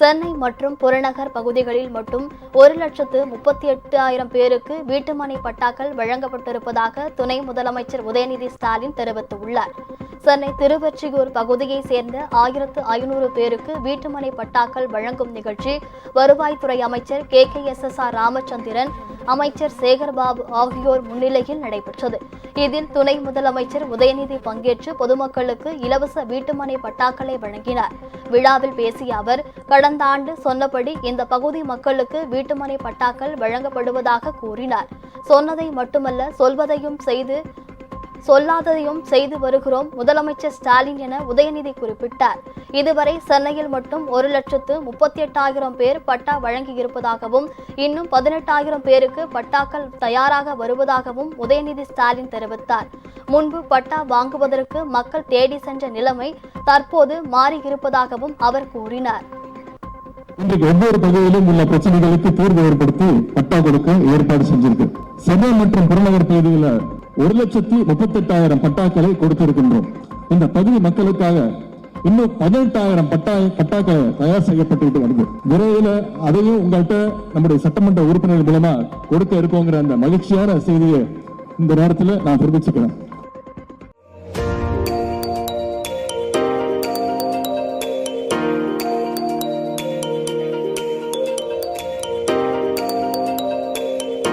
சென்னை மற்றும் புறநகர் பகுதிகளில் மட்டும் ஒரு லட்சத்து முப்பத்தி எட்டு ஆயிரம் பேருக்கு வீட்டுமனை பட்டாக்கள் வழங்கப்பட்டிருப்பதாக துணை முதலமைச்சர் உதயநிதி ஸ்டாலின் தெரிவித்துள்ளார். சென்னை திருவொற்றியூர் பகுதியைச் சேர்ந்த ஆயிரத்து ஐநூறு பேருக்கு வீட்டுமனை பட்டாக்கள் வழங்கும் நிகழ்ச்சி வருவாய்த்துறை அமைச்சர் K K S S R Ramachandran அமைச்சர் சேகர்பாபு ஆகியோர் முன்னிலையில் நடைபெற்றது. இதில் துணை முதலமைச்சர் உதயநிதி பங்கேற்று பொதுமக்களுக்கு இலவச வீட்டுமனை பட்டாக்களை வழங்கினார். விழாவில் பேசிய அவர் கடந்த ஆண்டு சொன்னபடி இந்த பகுதி மக்களுக்கு வீட்டுமனை பட்டாக்கள் வழங்கப்படுவதாக கூறினார். சொன்னதை மட்டுமல்ல சொல்வதையும் செய்து சொல்லாததையும் செய்து வருகிறோம். முதலமைச்சர் ஸ்டாலின் என உதயநிதி குறிப்பிட்டார். இதுவரை சென்னையில் மட்டும் ஒரு லட்சத்து முப்பத்தி எட்டாயிரம் பேர் பட்டா வழங்கியிருப்பதாகவும் இன்னும் பதினெட்டாயிரம் பேருக்கு பட்டாக்கள் தயாராக வருவதாகவும் உதயநிதி ஸ்டாலின் தெரிவித்தார். முன்பு பட்டா வாங்குவதற்கு மக்கள் தேடி சென்ற நிலைமை தற்போது மாறியிருப்பதாகவும் அவர் கூறினார். இன்றைக்கு ஒவ்வொரு பகுதியிலும் உள்ள பிரச்சனைகளுக்கு தீர்வு ஏற்படுத்தி பட்டா கொடுக்க ஏற்பாடு செஞ்சிருக்கு. சென்னை மற்றும் புறநகர் பகுதியில ஒரு லட்சத்தி முப்பத்தி எட்டாயிரம் பட்டாக்களை கொடுத்திருக்கின்றோம். இந்த பகுதி மக்களுக்காக இன்னும் பதினெட்டாயிரம் பட்டா பட்டாக்கள் தயார் செய்யப்பட்டு வருது. விரைவில் அதையும் உங்கள்கிட்ட நம்முடைய சட்டமன்ற உறுப்பினர்கள் மூலமா கொடுக்க இருக்கோங்கிற அந்த மகிழ்ச்சியான செய்தியை இந்த நேரத்தில் நான் தெரிவிச்சுக்கிறேன்.